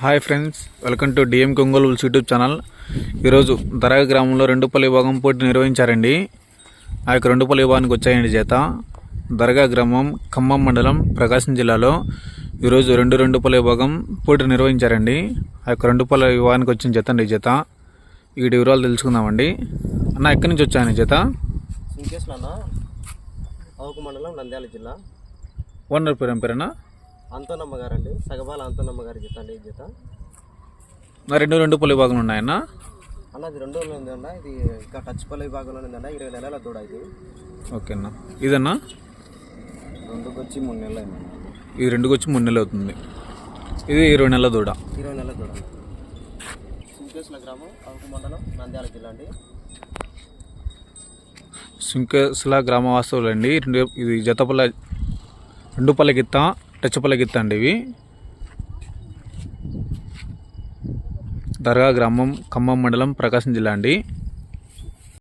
Hi friends welcome to DM కొంగోలు YouTube channel. ఈరోజు దరగా గ్రామంలో రెండుపల్లి విభాగం పోటీ నిర్వహించారండి. ఆ యొక్క రెండుపల్లి విభాగానికి వచ్చాయండి చేత దర్గా గ్రామం ఖమ్మం మండలం ప్రకాశం జిల్లాలో ఈరోజు రెండు రెండుపల్లి విభాగం పోటీ నిర్వహించారండి. ఆ యొక్క రెండుపల్లి విభాగానికి వచ్చిన జత. అండి ఈ జత వీటి వివరాలు తెలుసుకుందామండి. అన్న ఎక్కడి నుంచి అన్న అవుకు మండలం నంద్యాల జిల్లా. ఓనర్ పేరు పేరేనా అంతోనమ్మ గారు అండి సగబాల అంతోనమ్మ గారి జత అండి ఈ జత. నా రెండు రెండుపల్లి విభాగం ఉన్నాయన్నా? అన్న అది రెండు రోజులు ఉందన్న ఇది ఇంకా టచ్పల్లి విభాగంలో ఉందన్న ఇరవై నెలల దూడ ఇది. ఓకే అన్న. ఇదన్నా? రెండుకి వచ్చి మూడు నెలలు అయిందన్న ఇది రెండుకి వచ్చి మూడు నెలలు అవుతుంది. ఇది ఇరవై నెలల దూడ ఇరవై నెలల దూడ సుంకేశ్ల గ్రామం అవుకు మండలం నంద్యాల జిల్లా అండి. సుంకేసుల గ్రామ వాస్తవులు అండి రెండు ఇది జతపల్ల రెండు పల్ల గిత్త టచ్చపల్ల గిత్త అండి ఇవి దర్గా గ్రామం ఖమ్మం మండలం ప్రకాశం జిల్లా అండి.